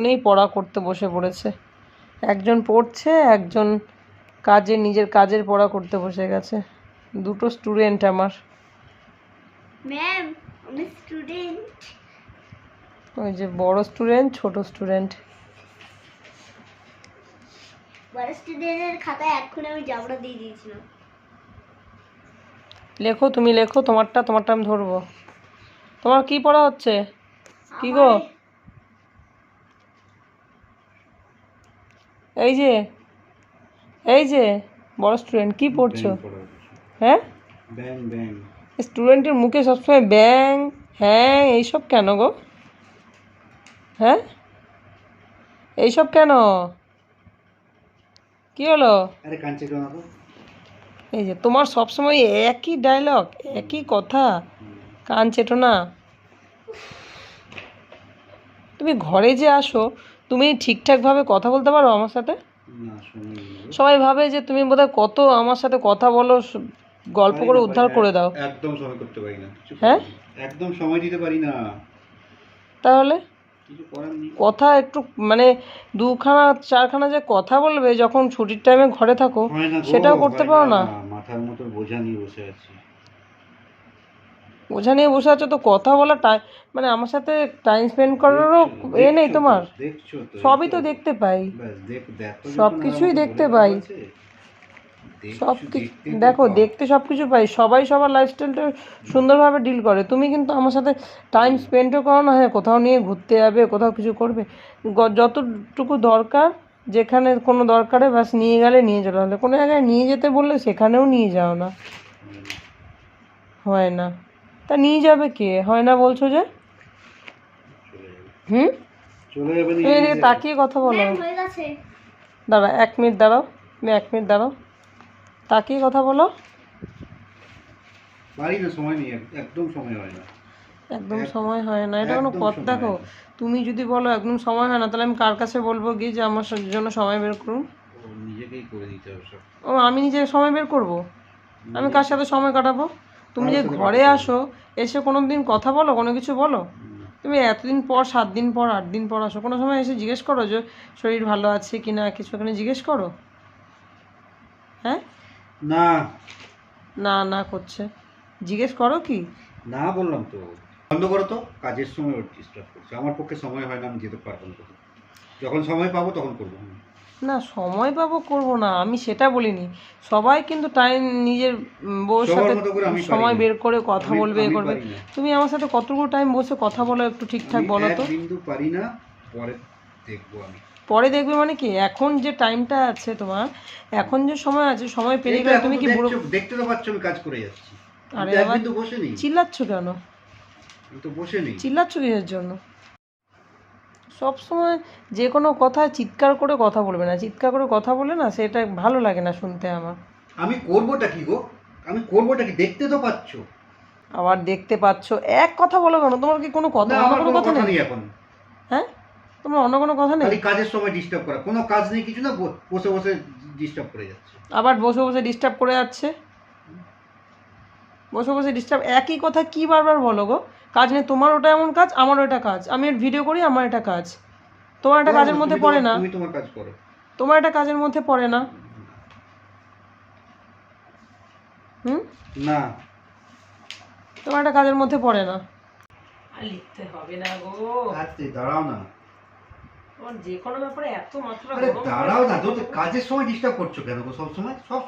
দুজনেই পড়া করতে বসে পড়েছে। একজন পড়ছে একজন কাজে নিজের কাজের পড়া করতে বসে গেছে। দুটো স্টুডেন্ট আমার। ম্যাম আমি স্টুডেন্ট ওই যে বড় স্টুডেন্ট ছোট স্টুডেন্ট বড় স্টুডেন্টের খাতায় এখন আমি জাবড়া দিয়ে দিয়েছিলাম। লেখো তুমি লেখো তোমারটা তোমারটা আমি ধরবো। তোমার কি পড়া হচ্ছে? কি গো? এই যে এই যে বড় স্টুডেন্ট কি পড়ছো? হ্যাঁ? স্টুডেন্টের মুখে সবসময় ব্যাং হ্যাঁ এইসব কেন গো? হ্যাঁ? এইসব কেন? কি হলো? এই যে তোমার সবসময় একই ডায়লগ একই কথা। কান চেটো না। তুমি ঘরে যে আসো তুমি ঠিকঠাকভাবে কথা বলতে পারো আমার সাথে? সবাই ভাবে যে তুমি বোধহয় কত আমার সাথে কথা বলো গল্প করে উদ্ধার করে দাও। একদম সময় করতে পারি না হ্যাঁ? একদম সময় দিতে পারি না। তাহলে? কথা একটু মানে দুখানা চারখানা যে কথা বলবে যখন ছুটির টাইমে ঘরে থাকো সেটাও করতে পারো না মাথার মতো বোঝা নিয়ে বসে আছি। বোঝা নিয়ে বসে আছো তো কথা বলা টাইম মানে আমার সাথে টাইম স্পেন্ড করারও এ নেই তোমার। সবই তো দেখতে পাই। ব্যাস সব কিছুই দেখতে পাই। সব কিছু দেখো দেখতে সব কিছু পাই। সবাই সবার লাইফস্টাইলটা সুন্দরভাবে ডিল করে। তুমি কিন্তু আমার সাথে টাইম স্পেন্ডও করো না হ্যাঁ কোথাও নিয়ে ঘুরতে যাবে কোথাও কিছু করবে। যতটুকু দরকার যেখানে কোনো দরকারে বাস নিয়ে গেলে নিয়ে চলে হলে কোনো জায়গায় নিয়ে যেতে বললে সেখানেও নিয়ে যাও না। হয় না। তা নিয়ে যাবে কে? হয় না বলছো যে? হুম? চলে যাবে তুমি এদিকে তাকিয়ে কথা বলো। হয়ে গেছে। দাঁড়া এক মিনিট দাঁড়াও। তুমি এক মিনিট দাঁড়াও। তাকিয়ে কথা বলো। পারি না সময় নেই এক- একদম সময় হয় না। একদম সময় হয় না। এটা কোনো কথা দেখো। তুমি যদি বলো একদম সময় হয় না তাহলে আমি কার কাছে বলব গিয়ে যে আমার জন্য সময় বের করুন? ও নিজেকেই করে দিতে হবে ও আমি নিজে সময় বের করব? আমি কার সাথে সময় কাটাবো? তুমি যে ঘরে আসো এসে কোনো দিন কথা বলো কোনো কিছু বলো? তুমি এতদিন পর সাত দিন পর আট দিন পর আসো কোনো সময় এসে জিজ্ঞেস করো যে শরীর ভালো আছে কি না? কিছু এখানে জিজ্ঞেস করো। হ্যাঁ? না। না না করছে। জিজ্ঞেস করো কি? না বললাম তো। বন্ধ করো তো কাজের সময় ডিস্টার্ব করছে। আমার পক্ষে সময় হয় না আমি যেতে পারব না যখন সময় পাবো তখন করব। না সময় পাবো করব না আমি সেটা বলিনি। সবাই কিন্তু টাইম নিজের বউর সাথে পারি সময় বের করে কথা বলবে এ করবে। তুমি আমার সাথে কতটুকু টাইম বসে কথা বলো একটু ঠিকঠাক বলো তো। পারি না পরে দেখব আমি। পরে দেখবে মানে কি এখন যে টাইমটা আছে তোমার এখন যে সময় আছে সময় পেরিয়ে তো গেলে তুমি কি বুড়ো দেখতে তো পাচ্ছ আমি কাজ করে যাচ্ছি। আরে নেই। চিল্লাচ্ছ কেন? তো বসে নেই। চিল্লাচ্ছ কিসের জন্য? সব সময় যে কোনো কথা চিৎকার করে কথা বলবে না। চিৎকার করে কথা বলে না সেটা ভালো লাগে না শুনতে আমার। আমি করবোটা কি গো? আমি করবোটা কি? দেখতে তো পাচ্ছ। আবার দেখতে পাচ্ছ। এক কথা বলো কেন? তোমার কি কোনো কথা অন্য আমার কোনো কথা নেই? এখন। হ্যাঁ? তোমার অন্য কোনো কথা নেই? কাজের সময় ডিস্টার্ব করা। কোনো কাজ নেই কিছু না বসে বসে ডিস্টার্ব করে যাচ্ছে। আবার বসে বসে ডিস্টার্ব করে যাচ্ছে? বসে বসে ডিস্টার্ব একই কথা কি বারবার বলো গো? কাজ নেই তোমার ওটা এমন কাজ আমার ওটা কাজ। আমি ভিডিও করি আমার এটা কাজ। তোমার এটা কাজের মধ্যে পড়ে না। তুমি তোমার কাজ করো। তোমার এটা কাজের মধ্যে পড়ে না। হুম? না। তোমার এটা কাজের মধ্যে পড়ে না। আর লিখতে হবে না গো। আচ্ছা দাঁড়াও না। যে কোনো ব্যাপারে এত মাত্রা দাঁড়াও না তো কাজের সময় ডিস্টার্ব করছ কেন গো সব সময় সব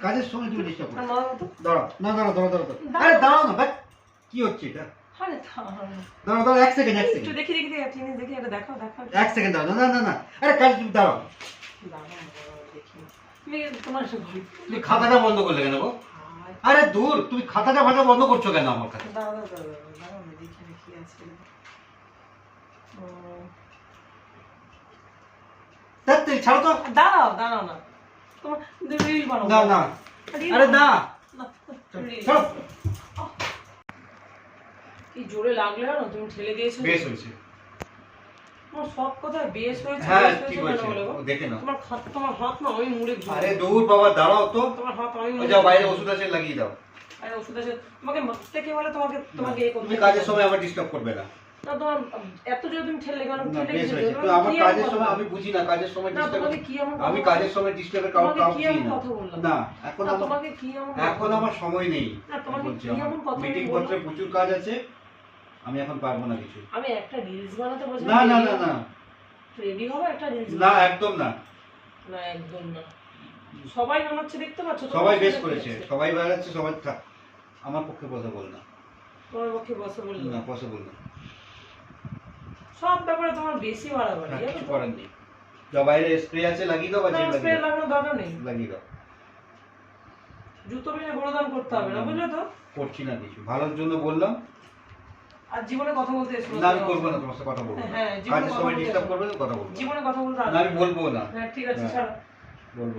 কাজের সময় তুমি ডিস্টার্ব করছ। দাঁড়াও না দাঁড়াও দাঁড়াও দাঁড়াও। দাঁড়াও। দাঁড়াও। আরে দাঁড়াও না কি হচ্ছে এটা? দাঁড়াও। দাঁড়াও এক সেকেন্ড এক সেকেন্ড দেখি দেখি দেখি জিনিস দেখি এটা দেখাও দেখাও। এক সেকেন্ড দাঁড়াও না না না আরে দাঁড়াও। তুমি খাতাটা বন্ধ করলে কেন গো? দূর তুমি খাতাটা ফাটা বন্ধ করছ কেন আমার কাছে? দাঁড়াও, দাঁড়াও, দাঁড়াও, দাঁড়াও, দেখি কি আছে। ও, ছাড়ো তো। দাঁড়াও দাঁড়াও না। তোমার রিল না না। আরে না। না, ছাড়ো কি জোরে লাগল জানো? তুমি ঠেলে দিয়েছ। বেশ হয়েছে। তোমার সব বেশ হয়েছে হ্যাঁ ঠিক হয়েছে? দেখে নাও। তোমার হাত তোমার হাত না আমি মুড়ে আরে দূর বাবা দাঁড়াও তো। তোমার হাত আমি মুড়ে যাও বাইরে ওষুধ আছে লাগিয়ে দাও। আরে ওষুধ আছে। তোমাকে মারতে কে বলে তোমাকে তোমাকে এ করতে তুমি কাজের সময় আবার ডিস্টার্ব করবে না। না তোমার এত যদি তুমি ঠেলে গেল ঠেলে আমার কাজের সময় আমি বুঝি না কাজের সময় না ডিস্টার্ব আমি কাজের সময় কাউ কাউ কি না। না এখন তোমাকে কি এখন আমার সময় নেই না তোমাকে কি এমন কথা মিটিং পত্রে প্রচুর কাজ আছে। আমি এখন পারব না কিছু। আমি একটা রিলস বানাতে বসে না না না না। রেডি হবে একটা রিলস না একদম না। না একদম না। সবাই বানাচ্ছে দেখতে পাচ্ছ তো? সবাই বেশ করেছে সবাই বেড়াচ্ছে সবাই থাক। আমার পক্ষে পসিবল না। তোমার পক্ষে বসে বলল না পসিবল না। সব ব্যাপারে তোমার বেশি বাড়াবাড়ি কিছু তো? করার নেই। যা বাইরে স্প্রে আছে লাগিয়ে দাও বা না জেল স্প্রে লাগিয়ে দাও। লাগানোর দরকার নেই। লাগিয়ে দাও। জুতো মিলে গোড়াদান করতে হবে না। বুঝলে তো? করছি না কিছু। ভালোর জন্য বললাম আর জীবনে কথা বলতে না। আমি বলব না তোমার সাথে কথা বলব হ্যাঁ, জীবনে কাজের কথা ডিস্টার্ব করবে তো কথা বলব জীবনে কথা বলতে না আমি বলব না। হ্যাঁ ঠিক আছে হ্যাঁ। বলব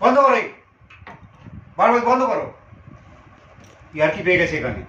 বন্ধ করো। বারবার বন্ধ করো। ইয়ার কি পেয়ে গেছে এখানে।